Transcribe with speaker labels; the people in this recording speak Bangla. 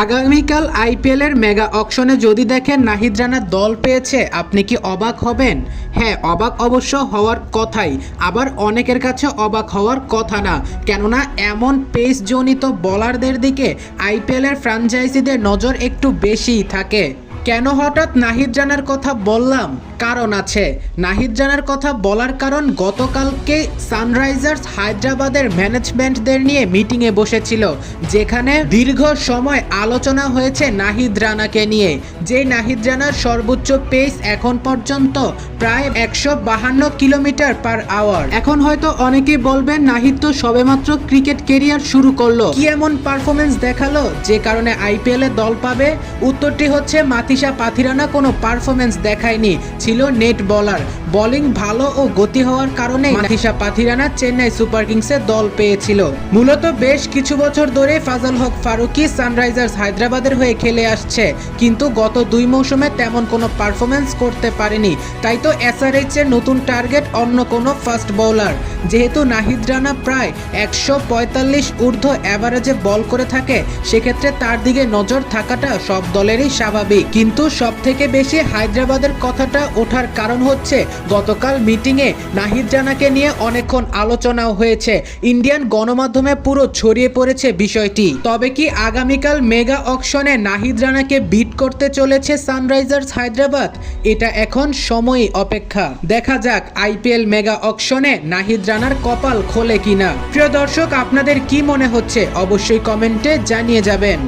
Speaker 1: আগামীকাল আইপিএলের মেগা অকশনে যদি দেখেন নাহিদ রানা দল পেয়েছে, আপনি কি অবাক হবেন? হ্যাঁ অবাক অবশ্য হওয়ার কথাই। আবার অনেকের কাছে অবাক হওয়ার কথা না। কেননা এমন পেসজনিত বলারদের দিকে আইপিএলের ফ্রাঞ্চাইজিদের নজর একটু বেশিই থাকে। কেন হঠাৎ নাহিদ রানার কথা বললাম? কারণ আছে। নাহিদ রানার কথা বলার কারণ গতকালকে সানরাইজার্স হায়দ্রাবাদের ম্যানেজমেন্টদের নিয়ে মিটিংয়ে বসেছিল, যেখানে দীর্ঘ সময় আলোচনা হয়েছে নাহিদ রানাকে নিয়ে। যে নাহিদ রানার সর্বোচ্চ পেস এখন পর্যন্ত প্রায় একশো বাহান্ন কিলোমিটার পার আওয়ার। এখন হয়তো অনেকেই বলবেন, নাহিদ তো সবেমাত্র ক্রিকেট কেরিয়ার শুরু করল। কি এমন পারফরমেন্স দেখাল? যে কারণে আইপিএলে দল পাবে? উত্তরটি হচ্ছে মাথিসা পাথিরানা কোনো পারফরমেন্স দেখায়নি। ছিল নেট বলার বোলিং ভালো ও গতি হওয়ার কারণে মাথিসা পাথিরানা চেন্নাই সুপার কিংসে দল পেয়েছিল। মূলত বেশ কিছু বছর ধরে ফাজাল হক ফারুকি সানরাইজার্স হায়দ্রাবাদের হয়ে খেলে আসছে। কিন্তু গত দুই মৌসুমে তেমন কোনো পারফরমেন্স করতে পারেনি। তাই তো এসআরএইচ এর নতুন টার্গেট অন্য কোনো ফাস্ট বোলার যেহেতু নাহিদ রানা প্রায় একশো পঁয়তাল্লিশ ঊর্ধ্ব অ্যাভারেজে বল করে থাকে, সেক্ষেত্রে তার দিকে নজর থাকাটা সব দলেরই স্বাভাবিক। কিন্তু সব থেকে বেশি হায়দ্রাবাদের কথাটা ওঠার কারণ হচ্ছে গতকাল মিটিংয়ে নাহিদ রানাকে নিয়ে অনেকক্ষণ আলোচনাও হয়েছে। ইন্ডিয়ান গণমাধ্যমে পুরো ছড়িয়ে পড়েছে বিষয়টি। তবে কি আগামীকাল মেগা অকশনে নাহিদ রানাকে বিট করতে চলেছে সানরাইজার্স হায়দ্রাবাদ? এটা এখন সময়ই অপেক্ষা। দেখা যাক আইপিএল মেগা অকশনে নাহিদ রানার কপাল খোলে কিনা। প্রিয় দর্শক, আপনাদের কি মনে হচ্ছে? অবশ্যই কমেন্টে জানিয়ে যাবেন।